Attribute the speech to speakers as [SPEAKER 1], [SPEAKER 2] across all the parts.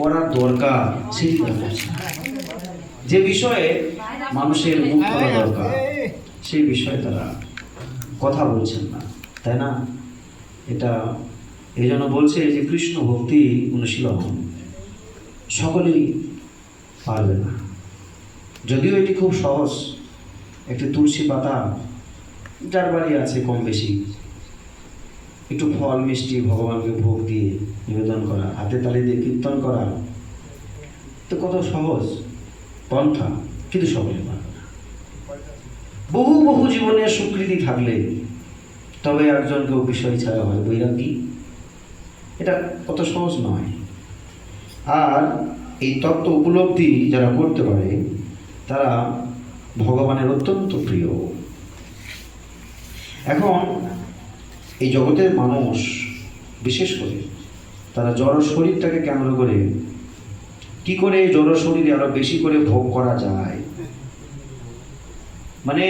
[SPEAKER 1] করার দরকার সেটি যে বিষয়ে মানুষের মুখ করা দরকার সেই বিষয়ে তারা কথা বলছেন না তাই না এটা এই জন্য বলছে যে কৃষ্ণ ভক্তি অনুশীলন সকলেই পারবে না যদিও এটি খুব সহজ একটি তুলসী পাতা যার বাড়ি আছে কম বেশি একটু ফল মিষ্টি ভগবানকে ভোগ দিয়ে নিবেদন করা হাতে তালি দিয়ে কীর্তন করা তো কত সহজ পন্থা কিন্তু সকলে বহু বহু জীবনের স্বীকৃতি থাকলে তবে একজনকেও বিষয় ছাড়া হয় বৈরাগী এটা কত সহজ নয় আর এই তত্ত্ব উপলব্ধি যারা করতে পারে তারা ভগবানের অত্যন্ত প্রিয় এখন এই জগতের মানুষ বিশেষ করে তারা জড় শরীরটাকে কেন্দ্র করে কি করে জড় শরীরে আরো বেশি করে ভোগ করা যায় মানে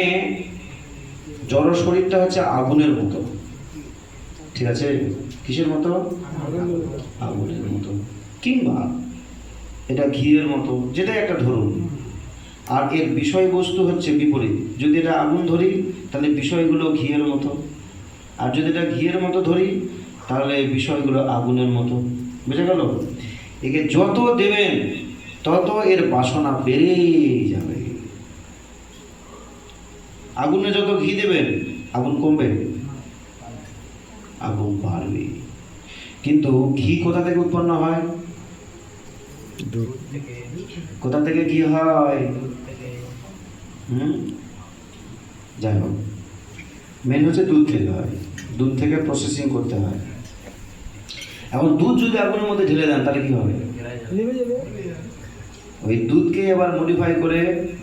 [SPEAKER 1] জড় শরীরটা হচ্ছে আগুনের মতো ঠিক আছে কিসের মতো আগুনের মতো কিংবা এটা ঘিয়ের মতো যেটা একটা ধরুন আর এর বিষয়বস্তু হচ্ছে বিপরীত যদি এটা আগুন ধরি তাহলে বিষয়গুলো ঘিয়ের মতো আর যদি এটা ঘিয়ের মতো ধরি তাহলে এই বিষয়গুলো আগুনের মতো বুঝে গেল একে যত দেবেন তত এর বাসনা বেড়েই যাবে আগুনে যত ঘি দেবেন আগুন কমবে আগুন বাড়বে কিন্তু ঘি কোথা থেকে উৎপন্ন হয় কোথা থেকে ঘি হয় হুম যাই হোক মেন হচ্ছে দুধ থেকে হয় দুধ থেকে প্রসেসিং করতে হয় এখন দুধ যদি আগুনের মধ্যে ঢেলে দেন তাহলে কি হবে ওই দুধকে আবার মডিফাই করে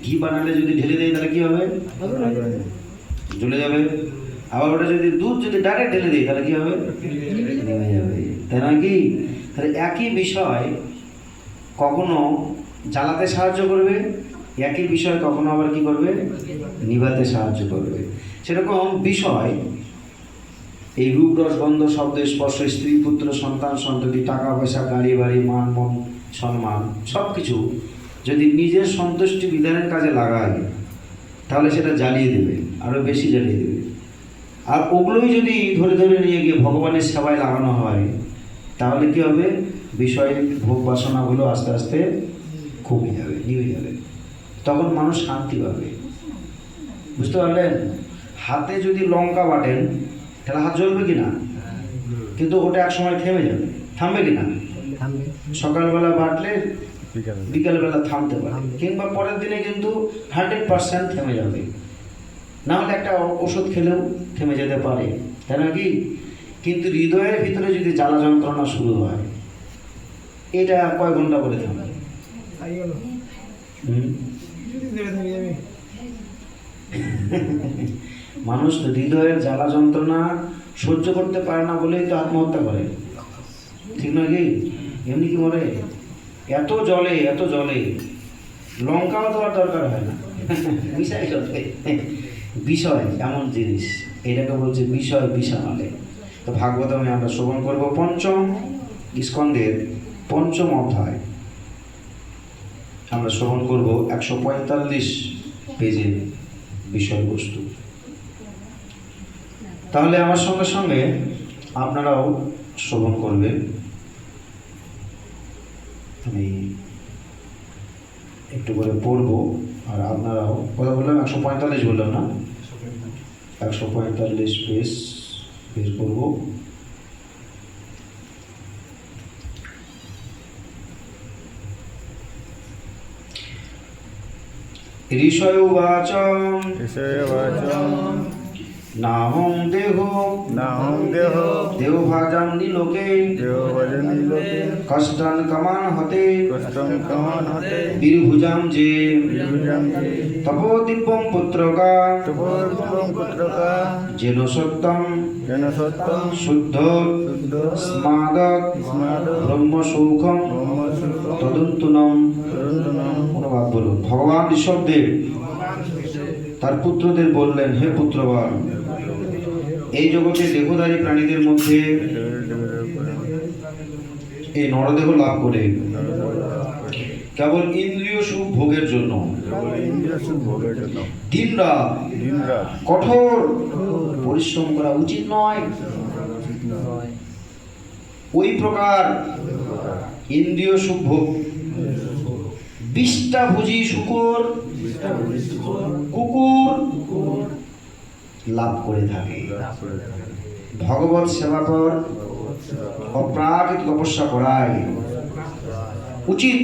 [SPEAKER 1] ঘি বানালে যদি ঢেলে দেয় তাহলে কি হবে জ্বলে যাবে আবার ওটা যদি দুধ যদি ডাইরেক্ট ঢেলে দেয় তাহলে কি হবে নেমে যাবে তাই নাকি কি তাহলে একই বিষয় কখনো জ্বালাতে সাহায্য করবে একই বিষয় কখনো আবার কি করবে নিভাতে সাহায্য করবে সেরকম বিষয় এই রূপ রস গন্ধ শব্দ স্পর্শ স্ত্রী পুত্র সন্তান সন্ততি টাকা পয়সা গাড়ি বাড়ি মান মন সম্মান সব কিছু যদি নিজের সন্তুষ্টি বিধানের কাজে লাগায় তাহলে সেটা জ্বালিয়ে দেবে আরও বেশি জ্বালিয়ে দেবে আর ওগুলোই যদি ধরে ধরে নিয়ে গিয়ে ভগবানের সেবায় লাগানো হয় তাহলে কী হবে বিষয় ভোগ বাসনাগুলো আস্তে আস্তে কমে যাবে নিয়ে যাবে তখন মানুষ শান্তি পাবে বুঝতে পারলেন হাতে যদি লঙ্কা বাটেন খেলা হাত জ্বলবে কি না কিন্তু ওটা এক সময় থেমে যাবে থামবে কি না সকালবেলা বাড়লে বিকালবেলা থামতে পারে কিংবা পরের দিনে কিন্তু হান্ড্রেড পার্সেন্ট থেমে যাবে না হলে একটা ওষুধ খেলেও থেমে যেতে পারে তাই নাকি কিন্তু হৃদয়ের ভিতরে যদি জ্বালা যন্ত্রণা শুরু হয় এটা কয় ঘন্টা বলে থাকে হুম মানুষ হৃদয়ের জ্বালা যন্ত্রণা সহ্য করতে পারে না বলেই তো আত্মহত্যা করে ঠিক না কি এমনি কি মরে এত জলে এত জলে লঙ্কাও দেওয়ার দরকার হয় না বিষয় বিষয় এমন জিনিস এটাকে বলছে বিষয় বিষামালে তো ভাগবতমে আমরা শ্রবণ করব পঞ্চম স্কন্দের পঞ্চম অধ্যায় আমরা শ্রবণ করব একশো পঁয়তাল্লিশ পেজের বিষয়বস্তু তাহলে আমার সঙ্গে সঙ্গে আপনারাও শ্রবণ করবেন আমি একটু করে পড়বো আর আপনারাও কথা বললাম একশো পঁয়তাল্লিশ বললাম না একশো পঁয়তাল্লিশ পেস বের করবো ঋষয় বাচন নাহং দেহ নাহং দেহ দেহ ভাজান্তি লোকে দেহ ভাজান্তি লোকে কষ্টন কমান হতে কষ্টন কমান হতে বীরভুজাম যে বীরভুজাম যে তপো দিব্যম পুত্রকা তপো দিব্যম পুত্রকা যেন সত্যম যেন সত্যম শুদ্ধ শুদ্ধ স্মাদক স্মাদক ব্রহ্ম সৌখম তদন্তুনম তদন্তুনম অনুবাদ বলুন ভগবান ঋষভদেব তার পুত্রদের বললেন হে পুত্রবান এই জগতে দেহধারী প্রাণীদের মধ্যে এই নরদেহ লাভ করে কেবল ইন্দ্রিয় সুখ ভোগের জন্য দিন কঠোর পরিশ্রম করা উচিত নয় ওই প্রকার ইন্দ্রিয় সুখ ভোগ বিষ্টা ভুজি শুকর কুকুর লাভ করে থাকে ভগবত সেবা কর অপ্রাকৃত তপস্যা করাই উচিত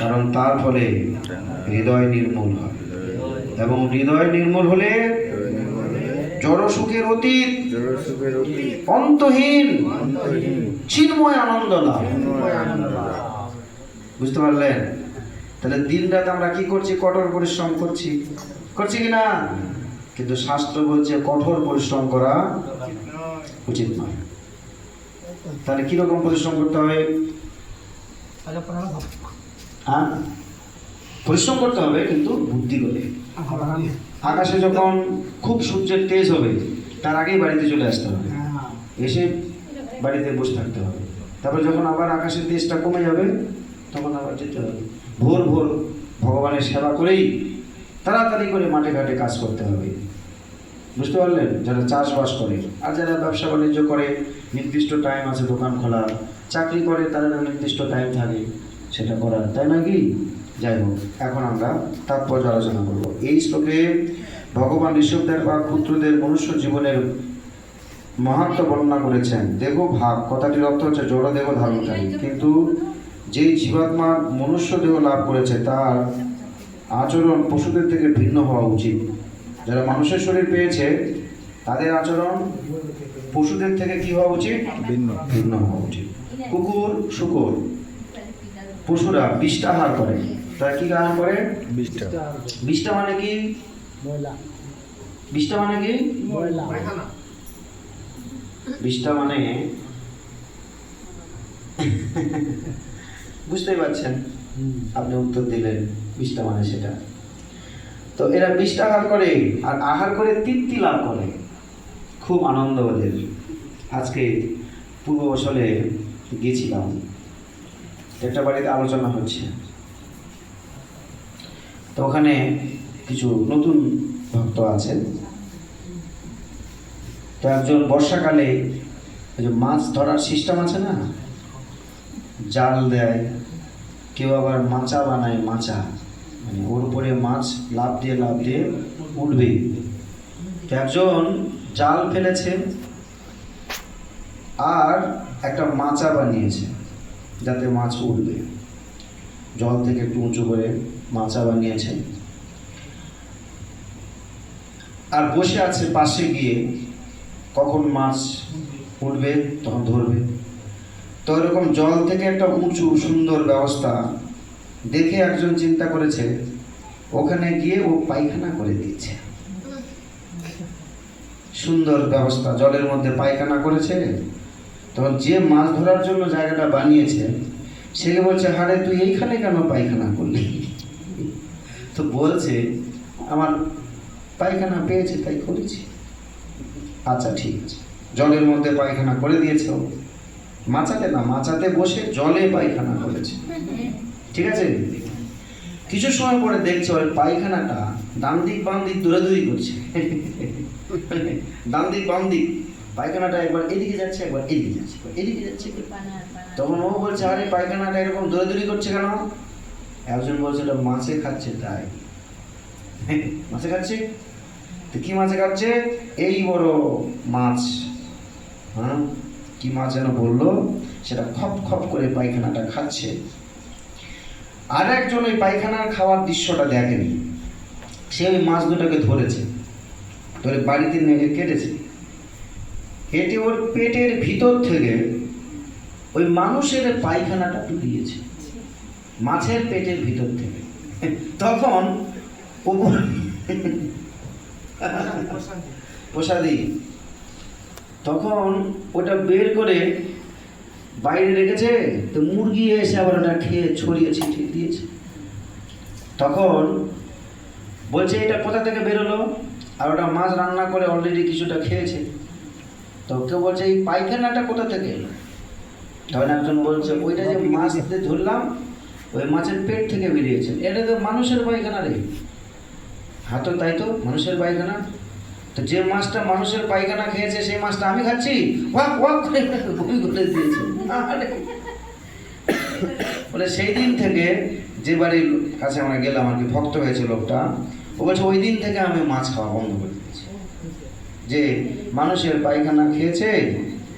[SPEAKER 1] কারণ তার ফলে হৃদয় নির্মূল হয় এবং হৃদয় নির্মূল হলে জড়সুখের অতীত অন্তহীন চিন্ময় আনন্দ লাভ বুঝতে পারলেন তাহলে দিন রাত আমরা কি করছি কঠোর পরিশ্রম করছি করছি কি না কিন্তু শাস্ত্র বলছে কঠোর পরিশ্রম করা উচিত নয় তাহলে কিরকম পরিশ্রম করতে হবে হ্যাঁ পরিশ্রম করতে হবে কিন্তু বুদ্ধি করে আকাশে যখন খুব সূর্যের তেজ হবে তার আগেই বাড়িতে চলে আসতে হবে এসে বাড়িতে বসে থাকতে হবে তারপর যখন আবার আকাশের তেজটা কমে যাবে তখন আবার যেতে হবে ভোর ভোর ভগবানের সেবা করেই তাড়াতাড়ি করে মাঠে ঘাটে কাজ করতে হবে বুঝতে পারলেন যারা চাষবাস করে আর যারা ব্যবসা বাণিজ্য করে নির্দিষ্ট টাইম আছে দোকান খোলা চাকরি করে তারা নির্দিষ্ট টাইম থাকে সেটা করার তাই নাকি যাই হোক এখন আমরা তাৎপর্য আলোচনা করব এই শ্লোকে ভগবান ঋষভদের বা পুত্রদের মনুষ্য জীবনের মহাত্ম বর্ণনা করেছেন দেহ ভাব কথাটির অর্থ হচ্ছে জড়দেহ ধারণকারী কিন্তু যে জীবাত্মা মনুষ্য দেহ লাভ করেছে তার আচরণ পশুদের থেকে ভিন্ন হওয়া উচিত যারা মানুষের শরীর পেয়েছে তাদের আচরণ পশুদের থেকে কি হওয়া উচিত ভিন্ন ভিন্ন হওয়া উচিত কুকুর শুকুর পশুরা বিষ্টা আহার করে তারা কি আহার করে বিষ্টা বিষ্টা মানে কি বিষ্টা মানে কি বিষ্টা মানে বুঝতেই পারছেন আপনি উত্তর দিলেন বিশটা মানে সেটা তো এরা বিশটা আহার করে আর আহার করে তৃপ্তি লাভ করে খুব আনন্দ ওদের আজকে পূর্ব বছরে গেছিলাম একটা বাড়িতে আলোচনা হচ্ছে তো ওখানে কিছু নতুন ভক্ত আছেন তো একজন বর্ষাকালে যে মাছ ধরার সিস্টেম আছে না জাল দেয় কেউ আবার মাচা বানায় মাচা ওর উপরে মাছ লাভ দিয়ে লাভ দিয়ে উঠবে একজন জাল ফেলেছে আর একটা মাচা বানিয়েছে যাতে মাছ উঠবে জল থেকে একটু উঁচু করে মাচা বানিয়েছে আর বসে আছে পাশে গিয়ে কখন মাছ উঠবে তখন ধরবে তো এরকম জল থেকে একটা উঁচু সুন্দর ব্যবস্থা দেখে একজন চিন্তা করেছে ওখানে গিয়ে ও পায়খানা করে দিচ্ছে সুন্দর ব্যবস্থা জলের মধ্যে পায়খানা করেছে তখন যে মাছ ধরার জন্য জায়গাটা বানিয়েছে সে বলছে হারে তুই এইখানে কেন পায়খানা করলি তো বলছে আমার পায়খানা পেয়েছে তাই করেছি আচ্ছা ঠিক আছে জলের মধ্যে পায়খানা করে দিয়েছে মাচাতে না মাচাতে বসে জলে পায়খানা করেছে ঠিক আছে কিছু সময় পরে দেখছে ওই পায়খানাটা ডান দিক বাম দিক দৌড়াদৌড়ি করছে ডান দিক বাম দিক পায়খানাটা একবার এদিকে যাচ্ছে একবার এদিকে যাচ্ছে এদিকে যাচ্ছে তখন ও বলছে আরে পায়খানাটা এরকম দৌড়াদৌড়ি করছে কেন একজন বলছে ওটা মাছে খাচ্ছে তাই মাছে খাচ্ছে তো কি মাছে খাচ্ছে এই বড় মাছ হ্যাঁ কি মাছ যেন বললো সেটা খপ খপ করে পায়খানাটা খাচ্ছে আর একজন ওই পায়খানার খাওয়ার দৃশ্যটা দেখেনি সে ওই মাছ দুটাকে ধরেছে ধরে বাড়িতে নেড়ে কেটেছে কেটে ওর পেটের ভিতর থেকে ওই মানুষের পায়খানাটা টুকিয়েছে মাছের পেটের ভিতর থেকে তখন প্রসাদি তখন ওটা বের করে বাইরে রেখেছে তো মুরগি এসে আবার ওটা খেয়ে ছড়িয়ে ছিটিয়ে দিয়েছে তখন বলছে এটা কোথা থেকে বেরোলো আর ওটা মাছ রান্না করে অলরেডি কিছুটা খেয়েছে তো কেউ বলছে এই পায়খানাটা কোথা থেকে এলো তখন একজন বলছে ওইটা যে মাছ ধরলাম ওই মাছের পেট থেকে বেরিয়েছে এটা তো মানুষের পায়খানা রে হাতও হ্যাঁ তাই তো মানুষের পায়খানা তো যে মাছটা মানুষের পায়খানা খেয়েছে সেই মাছটা আমি খাচ্ছি ওয়াক ওয়াক করে বমি করে দিয়েছে বলে সেই দিন থেকে যে বাড়ির কাছে আমরা গেলাম আর কি ভক্ত হয়েছে লোকটা ও বলছে ওই দিন থেকে আমি মাছ খাওয়া বন্ধ করে দিয়েছি যে মানুষের পায়খানা খেয়েছে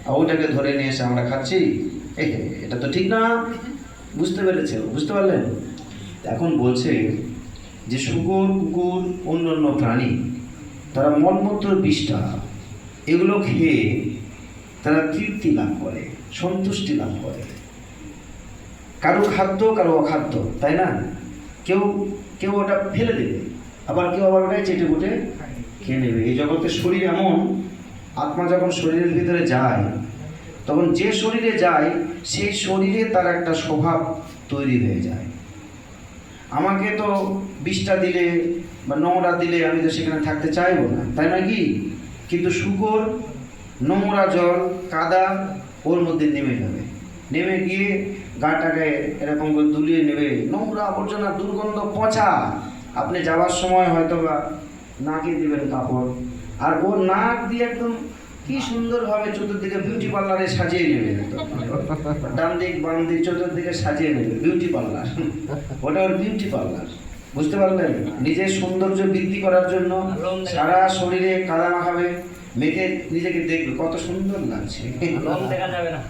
[SPEAKER 1] আর ওটাকে ধরে নিয়ে এসে আমরা খাচ্ছি এটা তো ঠিক না বুঝতে পেরেছে বুঝতে পারলেন এখন বলছে যে শুকুর কুকুর অন্য অন্য প্রাণী তারা মনমত্র বিষ্ঠা এগুলো খেয়ে তারা তৃপ্তি লাভ করে সন্তুষ্টি লাভ করে কারো খাদ্য কারো অখাদ্য তাই না কেউ কেউ ওটা ফেলে দেবে আবার কেউ আবার ওটাই চেটে কুটে খেয়ে নেবে এই জগতে শরীর এমন আত্মা যখন শরীরের ভিতরে যায় তখন যে শরীরে যায় সেই শরীরে তার একটা স্বভাব তৈরি হয়ে যায় আমাকে তো বিষটা দিলে বা নোংরা দিলে আমি তো সেখানে থাকতে চাইব না তাই না কি কিন্তু শুকর নোংরা জল কাদা ওর মধ্যে নেমে যাবে নেমে গিয়ে গাটাকে এরকম করে দুলিয়ে নেবে নোংরা আবর্জনা দুর্গন্ধ পচা আপনি যাওয়ার সময় হয়তো বা নাকে দেবেন কাপড় আর ও নাক দিয়ে একদম কি সুন্দরভাবে চতুর্দিকে বিউটি পার্লারে সাজিয়ে নেবে ডান দিক বাম দিক চতুর্দিকে সাজিয়ে নেবে বিউটি পার্লার ওটা ওর বিউটি পার্লার বুঝতে পারলেন নিজের সৌন্দর্য বৃদ্ধি করার জন্য সারা শরীরে কাদা মাখাবে মেখে নিজেকে দেখবে কত সুন্দর লাগছে দেখা যাবে না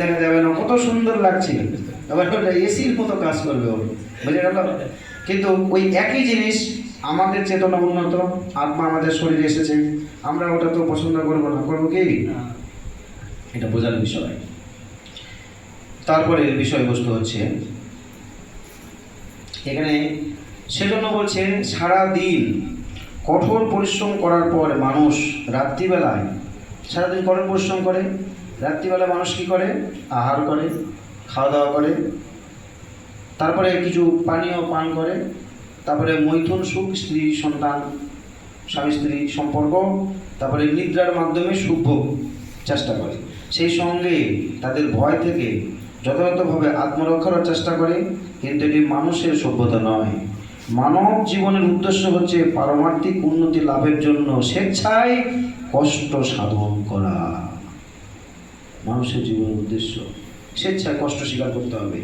[SPEAKER 1] দেখা যাবে না কত সুন্দর লাগছে এবার ওটা এসির মতো কাজ করবে ওর বুঝে গেল কিন্তু ওই একই জিনিস আমাদের চেতনা উন্নত আত্মা আমাদের শরীরে এসেছে আমরা ওটা তো পছন্দ করবো না করবো কি এটা বোঝার বিষয় তারপরে বিষয়বস্তু হচ্ছে এখানে সেজন্য বলছেন সারা দিন কঠোর পরিশ্রম করার পর মানুষ রাত্রিবেলায় সারাদিন কঠোর পরিশ্রম করে রাত্রিবেলা মানুষ কী করে আহার করে খাওয়া দাওয়া করে তারপরে কিছু পানীয় পান করে তারপরে মৈথুন সুখ স্ত্রী সন্তান স্বামী স্ত্রী সম্পর্ক তারপরে নিদ্রার মাধ্যমে শুভ চেষ্টা করে সেই সঙ্গে তাদের ভয় থেকে যথাযথভাবে আত্মরক্ষার চেষ্টা করে কিন্তু এটি মানুষের সভ্যতা নয় মানব জীবনের উদ্দেশ্য হচ্ছে পারমার্থিক উন্নতি লাভের জন্য স্বেচ্ছায় কষ্ট সাধন করা মানুষের জীবনের উদ্দেশ্য স্বেচ্ছায় কষ্ট স্বীকার করতে হবে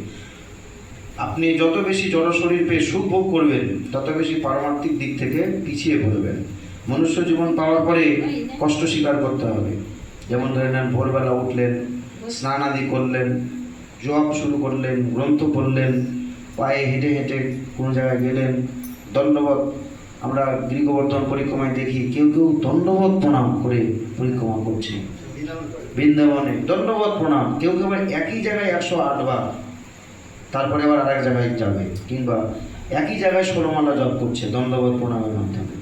[SPEAKER 1] আপনি যত বেশি জনশরীর পেয়ে সুখ ভোগ করবেন তত বেশি পারমার্থিক দিক থেকে পিছিয়ে পড়বেন মনুষ্য জীবন পাওয়ার পরে কষ্ট স্বীকার করতে হবে যেমন ধরে নেন ভোরবেলা উঠলেন স্নান আদি করলেন জব শুরু করলেন গ্রন্থ পড়লেন পায়ে হেঁটে হেঁটে কোনো জায়গায় গেলেন দণ্ডবোধ আমরা গৃহবর্ধন পরিক্রমায় দেখি কেউ কেউ দণ্ডবোধ প্রণাম করে পরিক্রমা করছে বৃন্দাবনে ধন্যবাদ প্রণাম কেউ কেউ একই জায়গায় একশো আটবার তারপরে আবার আরেক জায়গায় যাবে কিংবা একই জায়গায় ষোলোমালা জপ করছে দণ্ডবোধ প্রণামের মাধ্যমে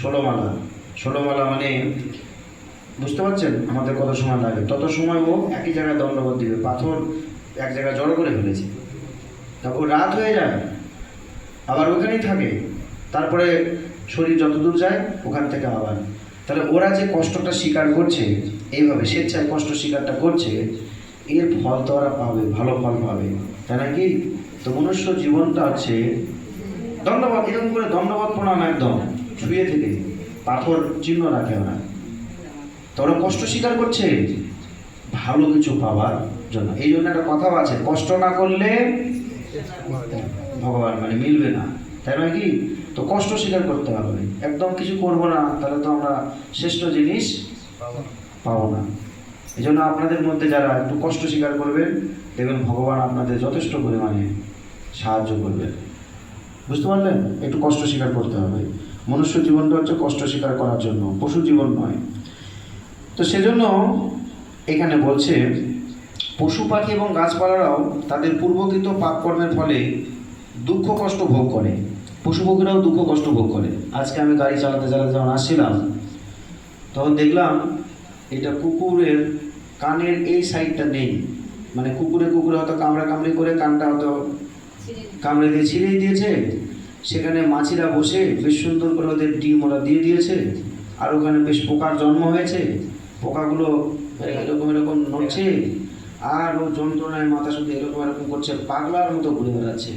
[SPEAKER 1] ষোলোমালা ষোলোমালা মানে বুঝতে পারছেন আমাদের কত সময় লাগে তত সময় ও একই জায়গায় দণ্ডবোধ দিবে পাথর এক জায়গায় জড়ো করে ফেলেছে তারপর রাত হয়ে যায় আবার ওখানেই থাকে তারপরে শরীর যতদূর যায় ওখান থেকে আবার তাহলে ওরা যে কষ্টটা স্বীকার করছে এইভাবে স্বেচ্ছায় কষ্ট স্বীকারটা করছে এর ফল তো ওরা পাবে ভালো ফল পাবে তাই নাকি তো মনুষ্য জীবনটা হচ্ছে দণ্ডবাদ এরকম করে দণ্ডবাদ প্রণাম একদম ছুঁয়ে থেকে পাথর চিহ্ন রাখে ওরা তো ওরা কষ্ট স্বীকার করছে ভালো কিছু পাওয়ার জন্য এই জন্য একটা কথাও আছে কষ্ট না করলে ভগবান মানে মিলবে না তাই নয় কি তো কষ্ট স্বীকার করতে হবে একদম কিছু করব না তাহলে তো আমরা শ্রেষ্ঠ জিনিস পাবো না এই জন্য আপনাদের মধ্যে যারা একটু কষ্ট স্বীকার করবেন দেখবেন ভগবান আপনাদের যথেষ্ট পরিমাণে সাহায্য করবেন বুঝতে পারলেন একটু কষ্ট স্বীকার করতে হবে মনুষ্য জীবনটা হচ্ছে কষ্ট স্বীকার করার জন্য পশু জীবন নয় তো সেজন্য এখানে বলছে পশু পাখি এবং গাছপালারাও তাদের পূর্বকৃত পাপকর্মের ফলে দুঃখ কষ্ট ভোগ করে পশুপক্ষীরাও দুঃখ কষ্ট ভোগ করে আজকে আমি গাড়ি চালাতে চালাতে যখন আসছিলাম তখন দেখলাম এটা কুকুরের কানের এই সাইডটা নেই মানে কুকুরে কুকুরে হয়তো কামড়া কামড়ি করে কানটা হয়তো কামড়ে দিয়ে ছিঁড়েই দিয়েছে সেখানে মাছিরা বসে বেশ সুন্দর করে ওদের ডিম ওরা দিয়ে দিয়েছে আর ওখানে বেশ পোকার জন্ম হয়েছে পোকাগুলো এরকম এরকম নড়ছে আর ও যন্ত্রণায় মাথা শুধু এরকম এরকম করছে পাগলার মতো ঘুরে বেড়াচ্ছে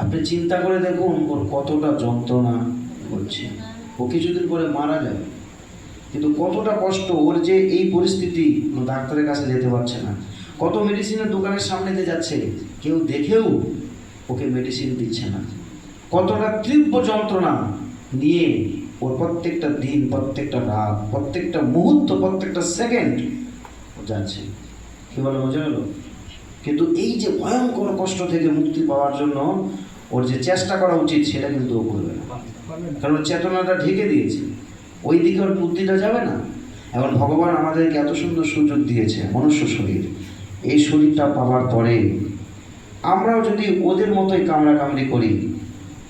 [SPEAKER 1] আপনি চিন্তা করে দেখুন ওর কতটা যন্ত্রণা হচ্ছে ও কিছুদিন পরে মারা যাবে কিন্তু কতটা কষ্ট ওর যে এই পরিস্থিতি ডাক্তারের কাছে যেতে পারছে না কত মেডিসিনের দোকানের সামনেতে যাচ্ছে কেউ দেখেও ওকে মেডিসিন দিচ্ছে না কতটা তীব্র যন্ত্রণা নিয়ে ওর প্রত্যেকটা দিন প্রত্যেকটা রাত প্রত্যেকটা মুহূর্ত প্রত্যেকটা সেকেন্ড ও যাচ্ছে কি বলে মজা হলো কিন্তু এই যে ভয়ঙ্কর কষ্ট থেকে মুক্তি পাওয়ার জন্য ওর যে চেষ্টা করা উচিত সেটা কিন্তু ও করবে না কারণ চেতনাটা ঢেকে দিয়েছে ওই দিকে ওর বুদ্ধিটা যাবে না এখন ভগবান আমাদেরকে এত সুন্দর সুযোগ দিয়েছে মনুষ্য শরীর এই শরীরটা পাওয়ার পরে আমরাও যদি ওদের মতোই কামড়া কামড়ি করি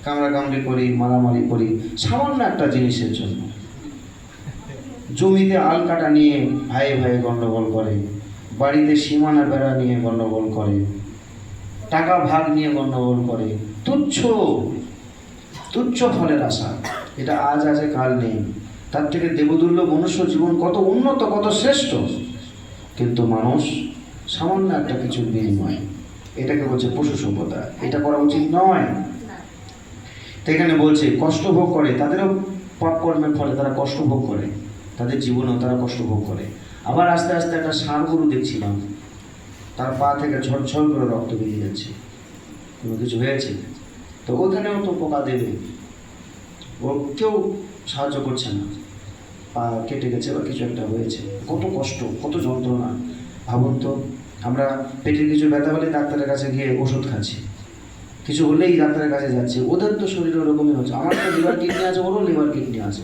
[SPEAKER 1] কামড়া কামড়ি করি মারামারি করি সামান্য একটা জিনিসের জন্য জমিতে আল কাটা নিয়ে ভাই ভাই গণ্ডগোল করে বাড়িতে সীমানা বেড়া নিয়ে গণ্ডগোল করে টাকা ভাগ নিয়ে গণ্ডগোল করে তুচ্ছ তুচ্ছ ফলের আশা এটা আজ আছে কাল নেই তার থেকে দেবদুল্য মনুষ্য জীবন কত উন্নত কত শ্রেষ্ঠ কিন্তু মানুষ সামান্য একটা কিছু বিনিময় এটাকে বলছে পশু সভ্যতা এটা করা উচিত নয় এখানে বলছে কষ্ট ভোগ করে তাদেরও পাপকর্মের ফলে তারা কষ্ট ভোগ করে তাদের জীবনেও তারা কষ্ট ভোগ করে আবার আস্তে আস্তে একটা গরু দেখছিলাম তার পা থেকে ঝরঝর করে রক্ত বেরিয়ে যাচ্ছে কোনো কিছু হয়েছে তো ওখানেও তো পোকা দেবে ও কেউ সাহায্য করছে না পা কেটে গেছে বা কিছু একটা হয়েছে কত কষ্ট কত যন্ত্রণা ভাবুন তো আমরা পেটের কিছু ব্যথা হলে ডাক্তারের কাছে গিয়ে ওষুধ খাচ্ছি কিছু হলেই ডাক্তারের কাছে যাচ্ছে ওদের তো শরীর ওরকমই হচ্ছে আমার তো লিভার কিডনি আছে ওরও লিভার কিডনি আছে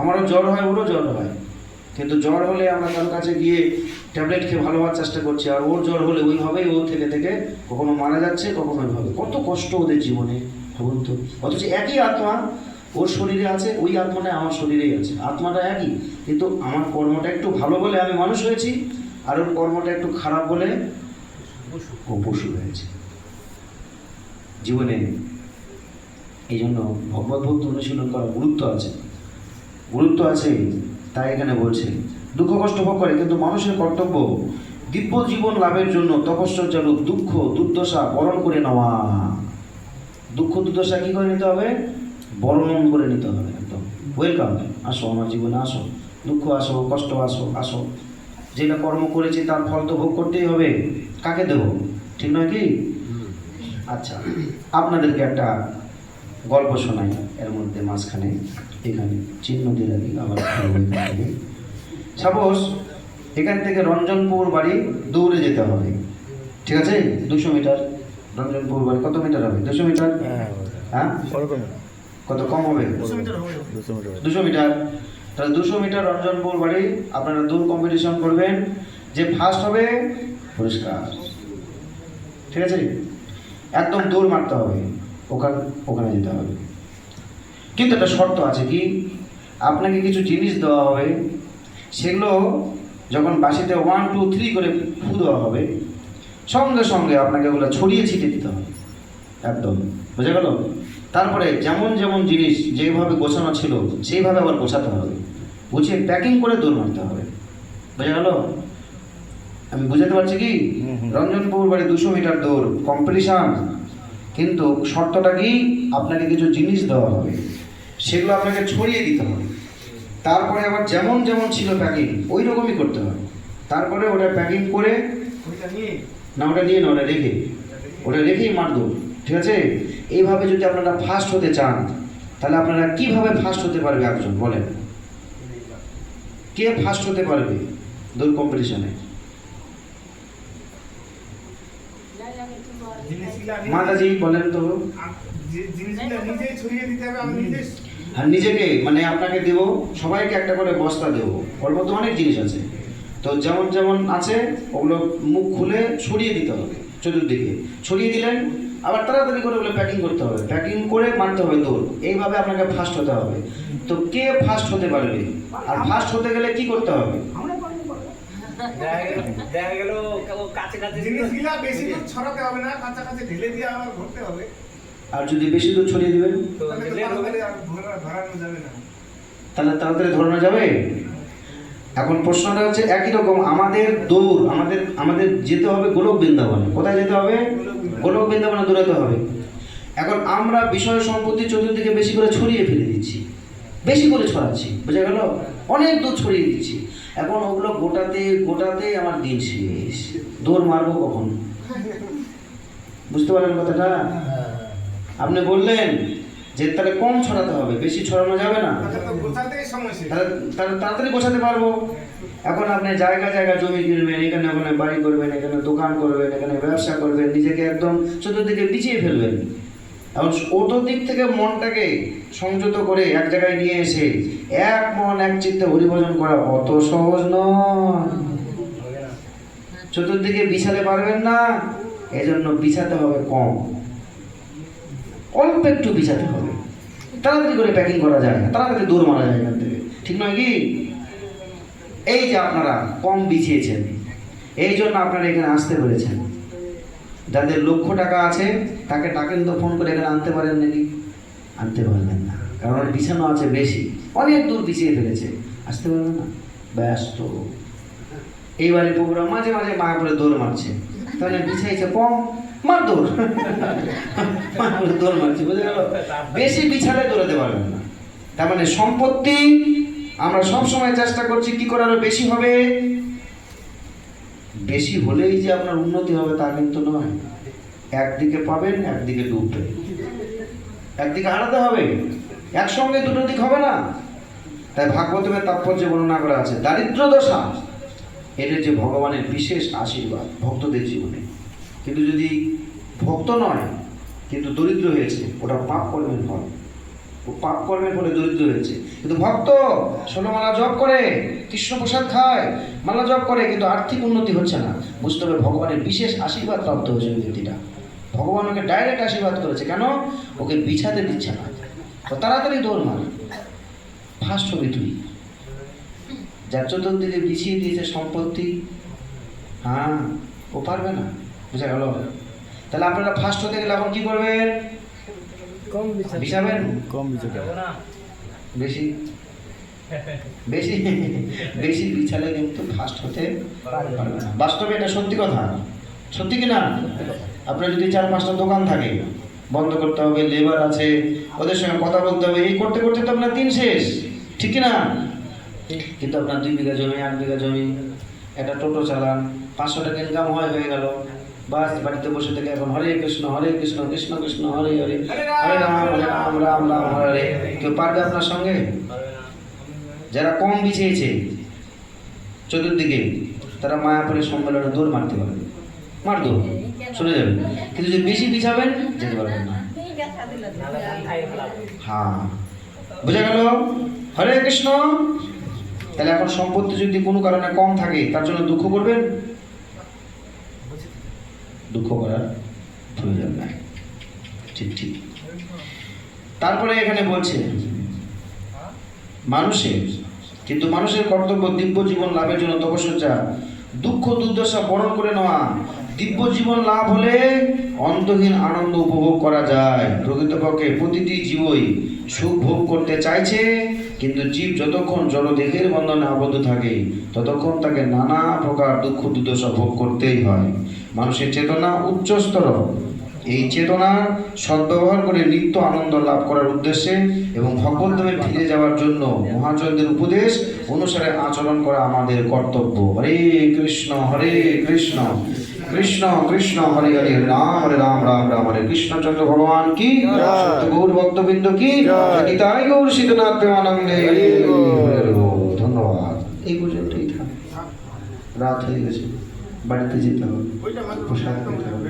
[SPEAKER 1] আমারও জ্বর হয় ওরও জ্বর হয় কিন্তু জ্বর হলে আমরা তার কাছে গিয়ে ট্যাবলেট খেয়ে ভালো হওয়ার চেষ্টা করছি আর ওর জ্বর হলে ওইভাবেই ও থেকে থেকে কখনো মারা যাচ্ছে কখনো ওইভাবে কত কষ্ট ওদের জীবনে ভাবুন তো অথচ একই আত্মা ওর শরীরে আছে ওই আত্মাটা আমার শরীরেই আছে আত্মাটা একই কিন্তু আমার কর্মটা একটু ভালো বলে আমি মানুষ হয়েছি আর ওর কর্মটা একটু খারাপ বলে ও পশু হয়েছে জীবনে এই জন্য ভগবত ভক্ত অনুশীলন করার গুরুত্ব আছে গুরুত্ব আছে তাই এখানে বলছে দুঃখ কষ্ট ভোগ করে কিন্তু মানুষের কর্তব্য দিব্য জীবন লাভের জন্য তপস্যারূপ দুঃখ দুর্দশা বরণ করে নেওয়া দুঃখ দুর্দশা কী করে নিতে হবে বরণ করে নিতে হবে একদম ওয়েলকাম আসো আমার জীবনে আসো দুঃখ আসো কষ্ট আসো আসো যেটা কর্ম করেছি তার ফল তো ভোগ করতেই হবে কাকে দেব ঠিক নয় কি আচ্ছা আপনাদেরকে একটা গল্প শোনাই এর মধ্যে মাঝখানে এখানে চিহ্ন দিয়ে রাখি আবার সাপোজ এখান থেকে রঞ্জনপুর বাড়ি দৌড়ে যেতে হবে ঠিক আছে দুশো মিটার রঞ্জনপুর বাড়ি কত মিটার হবে দুশো মিটার হ্যাঁ, হ্যাঁ? কত কম হবে দুশো মিটার তাহলে দুশো মিটার রঞ্জনপুর বাড়ি আপনারা দূর কম্পিটিশন করবেন যে ফার্স্ট হবে পুরস্কার ঠিক আছে একদম দূর মারতে হবে ওখানে ওখানে যেতে হবে কিন্তু একটা শর্ত আছে কি আপনাকে কিছু জিনিস দেওয়া হবে সেগুলো যখন বাসিতে ওয়ান টু থ্রি করে ফু দেওয়া হবে সঙ্গে সঙ্গে আপনাকে ওগুলো ছড়িয়ে ছিটিয়ে দিতে হবে একদম বুঝে গেল তারপরে যেমন যেমন জিনিস যেভাবে গোছানো ছিল সেইভাবে আবার গোছাতে হবে গুছিয়ে প্যাকিং করে দূর মারতে হবে বুঝে গেল আমি বুঝাতে পারছি কি রঞ্জনপুর বাড়ি দুশো মিটার দৌড় কম্পিটিশান কিন্তু শর্তটা কি আপনাকে কিছু জিনিস দেওয়া হবে সেগুলো আপনাকে ছড়িয়ে দিতে হবে তারপরে আবার যেমন যেমন ছিল প্যাকিং ওই রকমই করতে হবে তারপরে ওটা প্যাকিং করে না ওটা নিয়ে না ওটা রেখে ওটা রেখেই মারদ ঠিক আছে এইভাবে যদি আপনারা ফাস্ট হতে চান তাহলে আপনারা কিভাবে ফাস্ট হতে পারবে একজন বলেন কে ফাস্ট হতে পারবে দৌড় কম্পিটিশনে মাতাজি বলেন তো আর নিজেকে মানে আপনাকে দেব সবাইকে একটা করে বস্তা দেব অল্প তো অনেক জিনিস আছে তো যেমন যেমন আছে ওগুলো মুখ খুলে ছড়িয়ে দিতে হবে চতুর্দিকে ছড়িয়ে দিলেন আবার তাড়াতাড়ি করে ওগুলো প্যাকিং করতে হবে প্যাকিং করে মারতে হবে দৌড় এইভাবে আপনাকে ফাস্ট হতে হবে তো কে ফাস্ট হতে পারবে আর ফাস্ট হতে গেলে কি করতে হবে
[SPEAKER 2] দেখা গেল কাছে কাছে বেশি ছড়াতে হবে না কাছাকাছি ঢেলে দিয়ে আবার ঘুরতে হবে
[SPEAKER 1] আর যদি বেশি দূর ছড়িয়ে দেবেন তাহলে তাড়াতাড়ি ধরানো যাবে এখন প্রশ্নটা হচ্ছে একই রকম আমাদের দৌড় আমাদের আমাদের যেতে হবে গোলক বৃন্দাবনে কোথায় যেতে হবে গোলক বৃন্দাবনে দৌড়াতে হবে এখন আমরা বিষয় সম্পত্তি চতুর্দিকে বেশি করে ছড়িয়ে ফেলে দিচ্ছি বেশি করে ছড়াচ্ছি বুঝা গেল অনেক দূর ছড়িয়ে দিচ্ছি এখন ওগুলো গোটাতে গোটাতে আমার দিন শেষ দৌড় মারবো কখন বুঝতে পারেন কথাটা আপনি বললেন যে তাহলে কম ছড়াতে হবে বেশি ছড়ানো যাবে না তাহলে তাড়াতাড়ি বসাতে পারবো এখন আপনি জায়গা জায়গা জমি কিনবেন এখানে ওখানে বাড়ি করবেন এখানে দোকান করবেন এখানে ব্যবসা করবেন নিজেকে একদম চতুর্দিকে বিছিয়ে ফেলবেন এখন ওটো দিক থেকে মনটাকে সংযত করে এক জায়গায় নিয়ে এসে এক মন এক চিত্তে হরিভজন করা অত সহজ নয় চতুর্দিকে বিছাতে পারবেন না এজন্য বিছাতে হবে কম অল্প একটু বিচার হবে তাড়াতাড়ি করে প্যাকিং করা যায় না তাড়াতাড়ি দৌড় মারা যায় এখান থেকে ঠিক নয় কি এই যে আপনারা কম বিছিয়েছেন এই জন্য আপনারা এখানে আসতে পেরেছেন যাদের লক্ষ টাকা আছে তাকে ডাকেন তো ফোন করে এখানে আনতে পারেন নাকি আনতে পারলেন না কারণ বিছানো আছে বেশি অনেক দূর পিছিয়ে ফেলেছে আসতে পারবে না ব্যস্ত এইবারে প্রোগ্রাম মাঝে মাঝে মায়াপুরে দৌড় মারছে তাহলে বিছাইছে কম মারধর বেশি বিছানায় দৌড়াতে পারবেন না তার মানে সম্পত্তি আমরা সবসময় চেষ্টা করছি কি করার আরো বেশি হবে বেশি হলেই যে আপনার উন্নতি হবে তা কিন্তু নয় একদিকে পাবেন একদিকে ডুববে একদিকে হারাতে হবে একসঙ্গে দুটো দিক হবে না তাই ভাগবতমের তাৎপর্য বর্ণনা করা আছে দারিদ্র দশা এটা যে ভগবানের বিশেষ আশীর্বাদ ভক্তদের জীবনে কিন্তু যদি ভক্ত নয় কিন্তু দরিদ্র হয়েছে ওটা পাপ কর্মের ফল ও পাপ কর্মের ফলে দরিদ্র হয়েছে কিন্তু ভক্ত ষোলোমালা জপ করে কৃষ্ণ প্রসাদ খায় মালা জপ করে কিন্তু আর্থিক উন্নতি হচ্ছে না বুঝতে হবে ভগবানের বিশেষ আশীর্বাদ প্রাপ্ত হয়েছে ব্যক্তিটা ভগবান ওকে ডাইরেক্ট আশীর্বাদ করেছে কেন ওকে বিছাতে দিচ্ছে না তো তাড়াতাড়ি দৌড় মার ফার্স্ট হবে তুই যার চতুর্দিকে বিছিয়ে দিয়েছে সম্পত্তি হ্যাঁ ও পারবে না বুঝা গেল তাহলে আপনারা ফার্স্ট হতে গেলে এখন কি করবেন
[SPEAKER 2] কম বিচাবেন কম বিচাবেন
[SPEAKER 1] বেশি বেশি বেশি বিছালে কিন্তু ফার্স্ট হতে পারবে বাস্তবে এটা সত্যি কথা সত্যি কি না আপনার যদি চার পাঁচটা দোকান থাকে বন্ধ করতে হবে লেবার আছে ওদের সঙ্গে কথা বলতে হবে এই করতে করতে তো আপনার দিন শেষ ঠিক না কিন্তু আপনার দুই বিঘা জমি আট বিঘা জমি একটা টোটো চালান পাঁচশো টাকা ইনকাম হয় হয়ে গেল বাস বাড়িতে বসে থেকে এখন হরে কৃষ্ণ হরে কৃষ্ণ কৃষ্ণ কৃষ্ণ হরে হরে হরে রাম রাম রাম রাম হরে হরে কেউ পারবে আপনার সঙ্গে যারা কম বিছিয়েছে চতুর্দিকে তারা মায়াপুরের সম্মেলনে দৌড় মারতে পারবে মার দৌড় শুনে যাবে কিন্তু যদি বেশি বিছাবেন যেতে পারবেন না হ্যাঁ বুঝা গেল হরে কৃষ্ণ তাহলে এখন সম্পত্তি যদি কোনো কারণে কম থাকে তার জন্য দুঃখ করবেন দুঃখ করার প্রয়োজন নাই ঠিক ঠিক তারপরে এখানে বলছে মানুষের কিন্তু মানুষের কর্তব্য দিব্য জীবন লাভের জন্য তপস্যা দুঃখ দুর্দশা বরণ করে নেওয়া দিব্য জীবন লাভ হলে অন্তহীন আনন্দ উপভোগ করা যায় প্রকৃতপক্ষে প্রতিটি জীবই সুখ ভোগ করতে চাইছে কিন্তু জীব যতক্ষণ জড়দেহের বন্ধনে আবদ্ধ থাকে ততক্ষণ তাকে নানা প্রকার দুঃখ দুর্দশা ভোগ করতেই হয় মানুষের চেতনা উচ্চস্তর এই চেতনা সদ্ব্যবহার করে নিত্য আনন্দ লাভ করার উদ্দেশ্যে এবং ধর্মে ফিরে যাওয়ার জন্য মহাচন্দ্রের উপদেশ অনুসারে আচরণ করা আমাদের কর্তব্য হরে কৃষ্ণ হরে কৃষ্ণ কৃষ্ণ কৃষ্ণ হরে হরে রাম হরে রাম রাম রাম হরে কৃষ্ণচন্দ্র ভগবান কি গৌর ভক্তবৃন্দ কি গীতাই গৌর সীতনাথ প্রেমানন্দে ধন্যবাদ এই পর্যন্তই থাক রাত হয়ে গেছে বাড়িতে যেতে হবে পোশাক পেতে হবে